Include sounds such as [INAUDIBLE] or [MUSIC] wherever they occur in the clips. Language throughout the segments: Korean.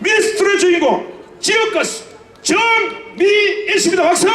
미스트의 주인공 정미애 씨입니다. 박수!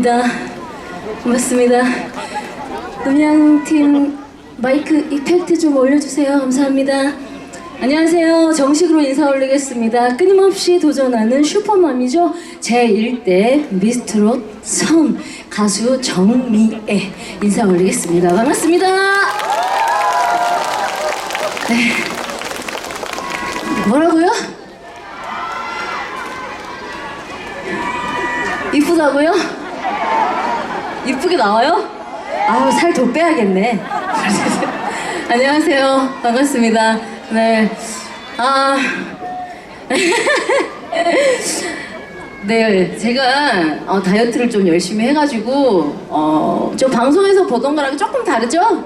감사합니다. 고맙습니다. 음향팀 마이크 이펙트 좀 올려주세요. 감사합니다. 안녕하세요. 정식으로 인사 올리겠습니다. 끊임없이 도전하는 슈퍼맘이죠. 제1대 미스트롯 선 가수 정미애 인사 올리겠습니다. 반갑습니다. 네. 뭐라고요? 이쁘게 나와요? 아우 살 더 빼야겠네. [LAUGHS] 안녕하세요. 반갑습니다. 네. 아. [LAUGHS] 네, 제가 어, 다이어트를 좀 열심히 해가지고 어, 저 방송에서 보던 거랑 조금 다르죠?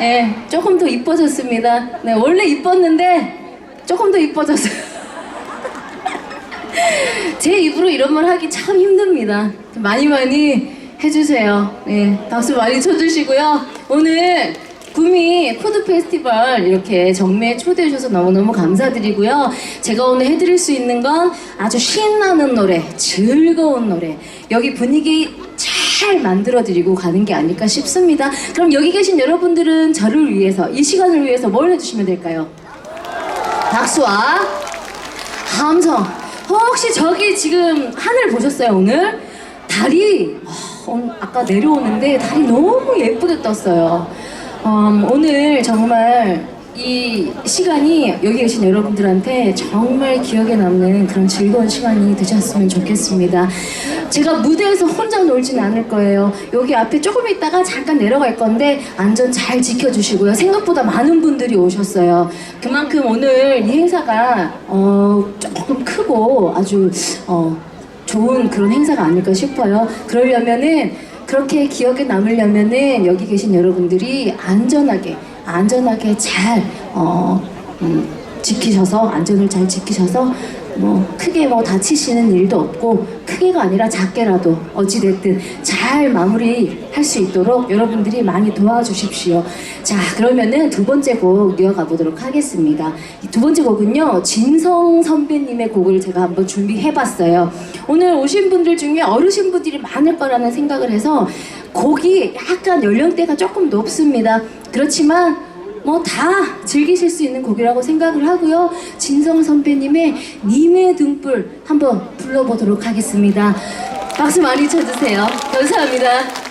네, 조금 더 이뻐졌습니다. 네, 원래 이뻤는데 조금 더 이뻐졌어요. [LAUGHS] 제 입으로 이런 말 하기 참 힘듭니다. 많이 많이 해주세요. 네, 박수 많이 쳐주시고요. 오늘 구미 푸드 페스티벌 이렇게 정매에 초대해 주셔서 너무너무 감사드리고요. 제가 오늘 해드릴 수 있는 건 아주 신나는 노래, 즐거운 노래. 여기 분위기 쫙잘 만들어드리고 가는 게 아닐까 싶습니다. 그럼 여기 계신 여러분들은 저를 위해서 이 시간을 위해서 뭘 해주시면 될까요? 박수와 함성. 혹시 저기 지금 하늘 보셨어요 오늘? 달이 어, 아까 내려오는데 달이 너무 예쁘게 떴어요. 음, 오늘 정말 이 시간이 여기 계신 여러분들한테 정말 기억에 남는 그런 즐거운 시간이 되셨으면 좋겠습니다. 제가 무대에서 혼자 놀지는 않을 거예요. 여기 앞에 조금 있다가 잠깐 내려갈 건데 안전 잘 지켜주시고요. 생각보다 많은 분들이 오셨어요. 그만큼 오늘 이 행사가 어, 조금 크고 아주 어, 좋은 그런 행사가 아닐까 싶어요. 그러려면은 그렇게 기억에 남으려면은 여기 계신 여러분들이 안전하게 안전하게 잘 어, 음, 지키셔서 안전을 잘 지키셔서 뭐 크게 뭐 다치시는 일도 없고 크게가 아니라 작게라도 어찌됐든 잘 마무리할 수 있도록 여러분들이 많이 도와주십시오. 자 그러면은 두 번째 곡 이어가 보도록 하겠습니다. 이두 번째 곡은요 진성 선배님의 곡을 제가 한번 준비해봤어요. 오늘 오신 분들 중에 어르신 분들이 많을 거라는 생각을 해서 곡이 약간 연령대가 조금 높습니다. 그렇지만 뭐 다 즐기실 수 있는 곡이라고 생각을 하고요. 진성 선배님의 님의 등불 한번 불러보도록 하겠습니다. 박수 많이 쳐주세요. 감사합니다.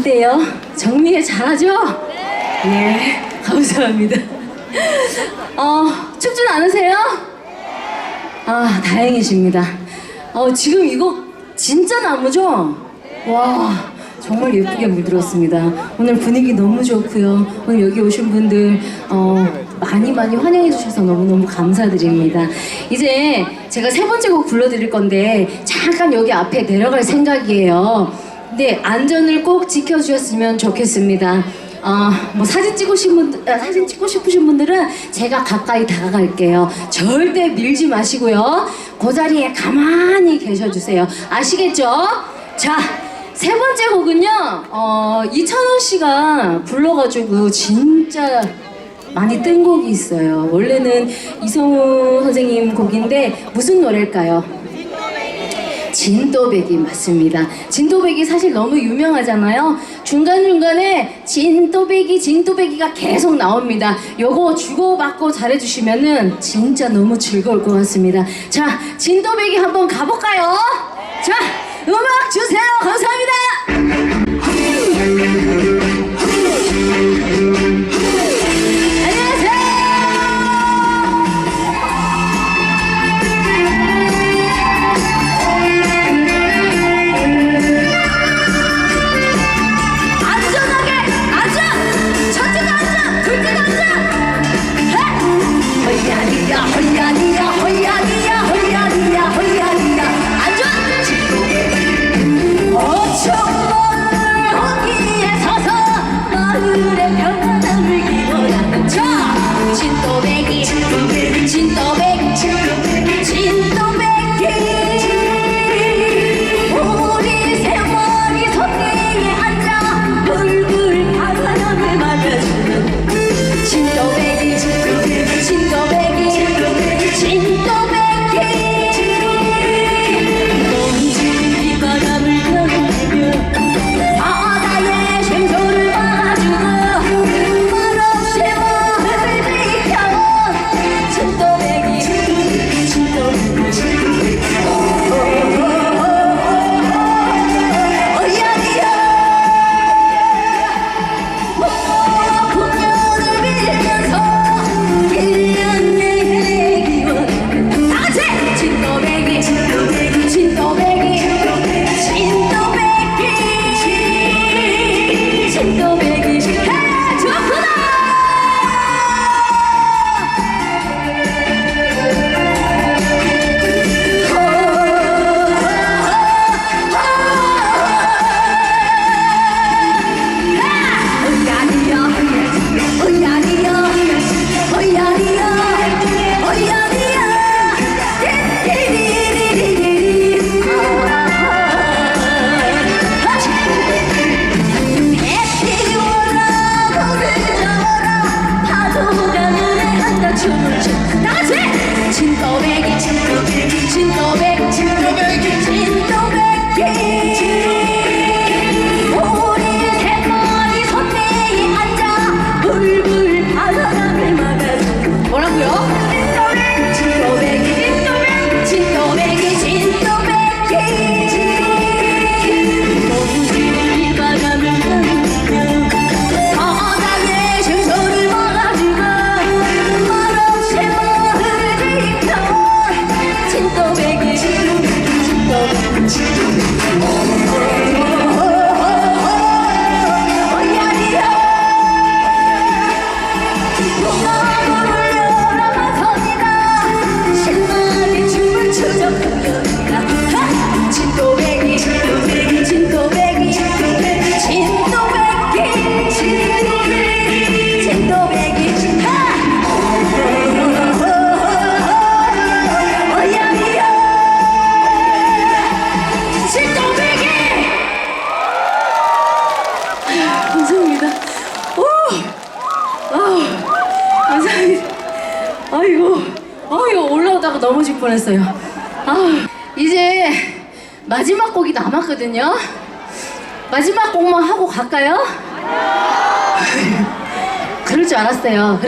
어때요? 정리해 잘하죠? 네. 감사합니다. 어, 춥진 않으세요? 아, 다행이십니다. 어, 지금 이거 진짜 나무죠? 와, 정말 예쁘게 물들었습니다. 오늘 분위기 너무 좋고요. 오늘 여기 오신 분들 어, 많이 많이 환영해 주셔서 너무너무 감사드립니다. 이제 제가 세 번째 곡 불러드릴 건데 잠깐 여기 앞에 내려갈 생각이에요. 근데 안전을 꼭 지켜주셨으면 좋겠습니다. 어, 뭐 사진 찍고 분들, 아, 사진 찍고 싶으신 분들은 제가 가까이 다가갈게요. 절대 밀지 마시고요. 그 자리에 가만히 계셔주세요. 아시겠죠? 자, 세 번째 곡은요. 어, 이찬원 씨가 불러가지고 진짜 많이 뜬 곡이 있어요. 원래는 이성우 선생님 곡인데 무슨 노래일까요? 진또배기 맞습니다. 진또배기 사실 너무 유명하잖아요. 중간중간에 진또배기, 진또배기가 계속 나옵니다. 요거 주고받고 잘해주시면은 진짜 너무 즐거울 것 같습니다. 자, 진또배기 한번 가볼까요? 자, 음악 주세요. 감사합니다.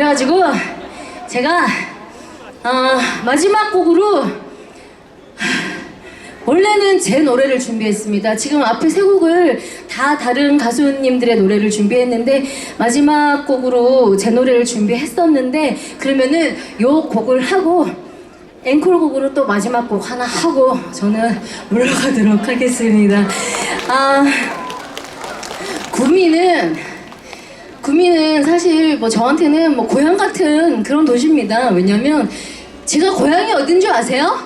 그래가지고 제가 어, 마지막 곡으로 원래는 제 노래를 준비했습니다. 지금 앞에 세 곡을 다 다른 가수님들의 노래를 준비했는데 마지막 곡으로 제 노래를 준비했었는데 그러면은 요 곡을 하고 앵콜 곡으로 또 마지막 곡 하나 하고 저는 물러가도록 하겠습니다. 아, 구미는 구미는 사실 뭐 저한테는 뭐 고향 같은 그런 도시입니다. 왜냐면 제가 고향이 어딘 줄 아세요?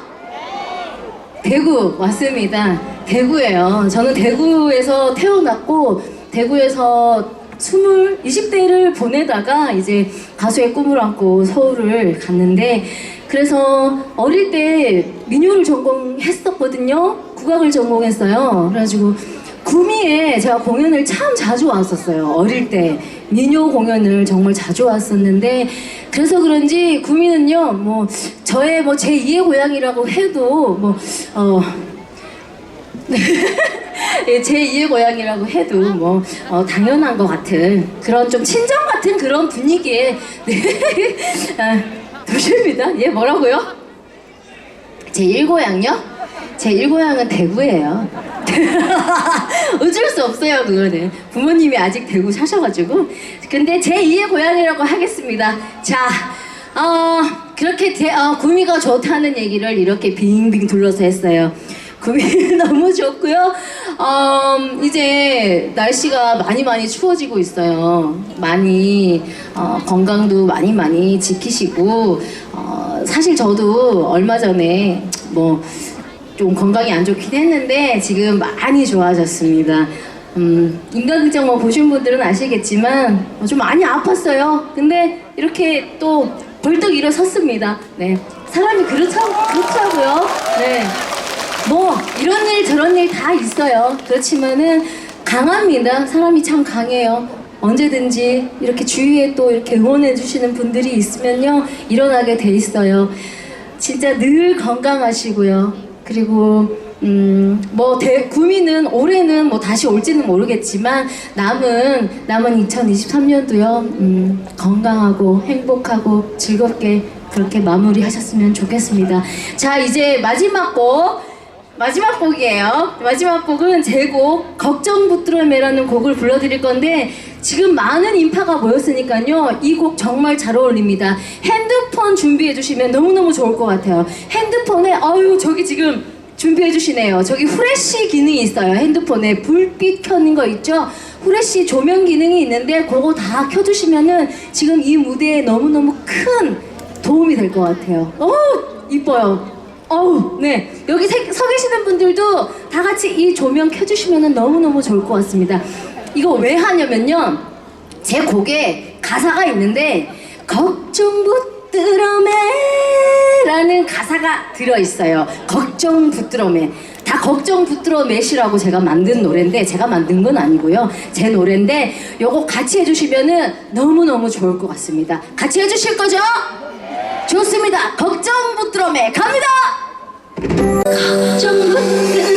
대구 맞습니다. 대구예요. 저는 대구에서 태어났고 대구에서 20, 20대를 보내다가 이제 가수의 꿈을 안고 서울을 갔는데 그래서 어릴 때 민요를 전공했었거든요. 국악을 전공했어요. 그래가지고 구미에 제가 공연을 참 자주 왔었어요. 어릴 때 민요 공연을 정말 자주 왔었는데 그래서 그런지 구미는요 뭐 저의 뭐 제 2의 고향이라고 해도 뭐어 [LAUGHS] 예, 제 2의 고향이라고 해도 뭐 어, 당연한 것 같은 그런 좀 친정 같은 그런 분위기의 네. [LAUGHS] 아, 도시입니다. 예 뭐라고요? 제 1고향요? 제 1고향은 대구예요. [LAUGHS] 어쩔 수 없어요, 그거는. 부모님이 아직 대구 사셔가지고. 근데 제 2의 고향이라고 하겠습니다. 자, 어, 그렇게 대, 어, 구미가 좋다는 얘기를 이렇게 빙빙 둘러서 했어요. 구미 [LAUGHS] 너무 좋고요. 어, 이제 날씨가 많이 많이 추워지고 있어요. 많이 어, 건강도 많이 많이 지키시고 어, 사실 저도 얼마 전에 뭐 좀 건강이 안 좋긴 했는데 지금 많이 좋아졌습니다. 음, 인간극장 뭐 보신 분들은 아시겠지만 어, 좀 많이 아팠어요. 근데 이렇게 또 벌떡 일어섰습니다. 네, 사람이 그렇죠, 그렇더라고요. 네. 뭐 이런 일 저런 일 다 있어요. 그렇지만은 강합니다. 사람이 참 강해요. 언제든지 이렇게 주위에 또 이렇게 응원해 주시는 분들이 있으면요 일어나게 돼 있어요. 진짜 늘 건강하시고요. 그리고 음뭐 구미는 올해는 뭐 다시 올지는 모르겠지만 남은 남은 2023년도요 음, 건강하고 행복하고 즐겁게 그렇게 마무리하셨으면 좋겠습니다. 자 이제 마지막 곡 마지막 곡이에요. 마지막 곡은 제곡 걱정 붙들어 매라는 곡을 불러드릴 건데 지금 많은 인파가 모였으니까요. 이 곡 정말 잘 어울립니다. 핸드폰 준비해 주시면 너무너무 좋을 것 같아요. 핸드폰에 어유 저기 지금 준비해 주시네요. 저기 후레쉬 기능이 있어요. 핸드폰에 불빛 켜는 거 있죠? 후레쉬 조명 기능이 있는데 그거 다 켜주시면은 지금 이 무대에 너무너무 큰 도움이 될 것 같아요. 어 이뻐요. 어우, 네. 여기 세- 서 계시는 분들도 다 같이 이 조명 켜주시면 너무너무 좋을 것 같습니다. 이거 왜 하냐면요. 제 곡에 가사가 있는데, 걱정 붙들어매 라는 가사가 들어있어요. 걱정 붙들어매. 다 걱정 붙들어 매시라고 제가 만든 노래인데 제가 만든 건 아니고요. 제 노래인데 요거 같이 해주시면은 너무너무 좋을 것 같습니다. 같이 해주실 거죠? 좋습니다. 걱정 붙들어 매 갑니다. 걱정 붙들어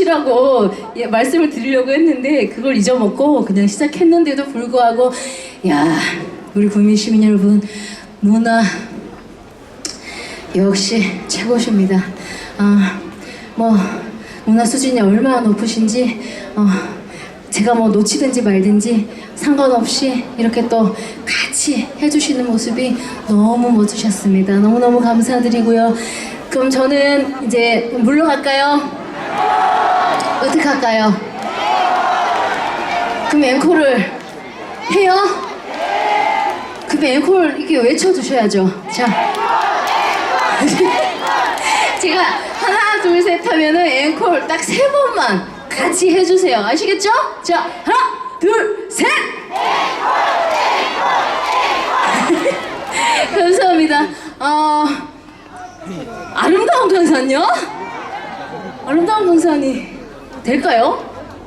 시라고 예, 말씀을 드리려고 했는데 그걸 잊어먹고 그냥 시작했는데도 불구하고 야 우리 국민 시민 여러분 문화 역시 최고십니다. 아, 뭐 문화 수준이 얼마나 높으신지 어, 제가 뭐 놓치든지 말든지 상관없이 이렇게 또 같이 해주시는 모습이 너무 멋지셨습니다. 너무너무 감사드리고요. 그럼 저는 이제 물러갈까요? 어떻게 할까요? 그럼 앵콜을 해요? 그럼 앵콜 이렇게 외쳐주셔야죠. 자. [LAUGHS] 제가 하나 둘 셋 하면은 앵콜 딱 세 번만 같이 해주세요 아시겠죠? 자 하나 둘 셋 [LAUGHS] 감사합니다 어 아름다운 강산요? 아름다운 강산이 될까요?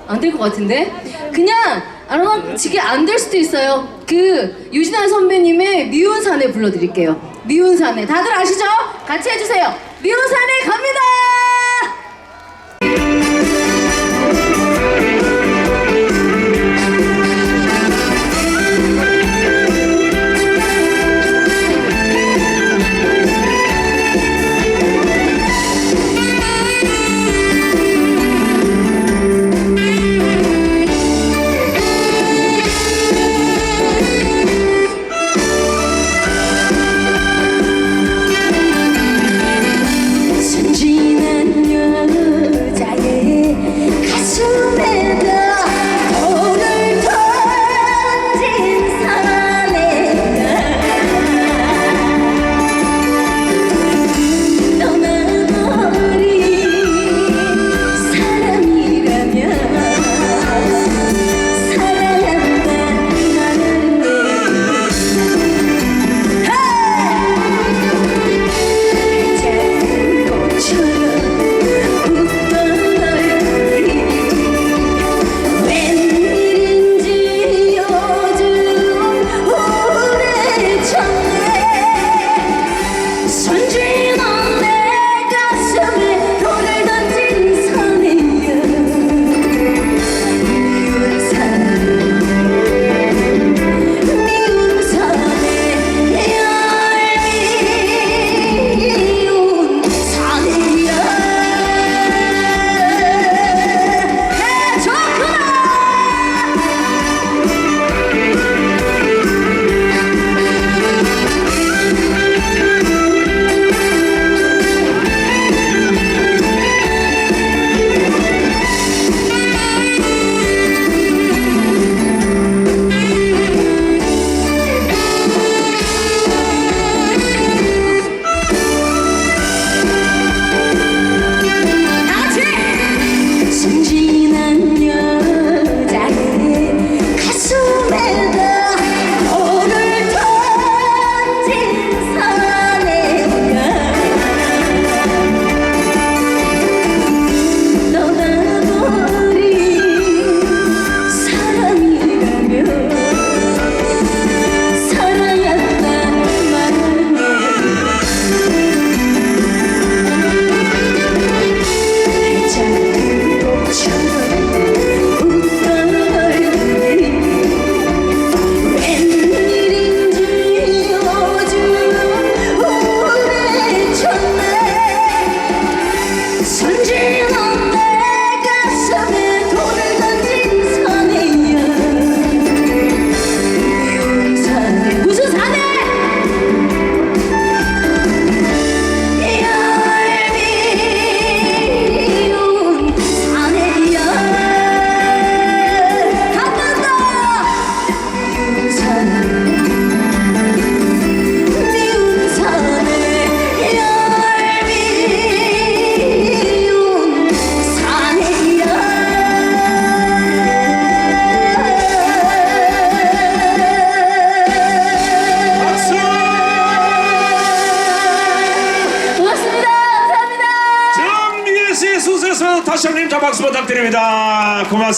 안 될 것 같은데? 그냥 아름다지게 안 될 수도 있어요. 그 유진아 선배님의 미운 산에 불러드릴게요. 미운 산에. 다들 아시죠? 같이 해주세요. 미운 산에 갑니다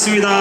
고맙습니다. 야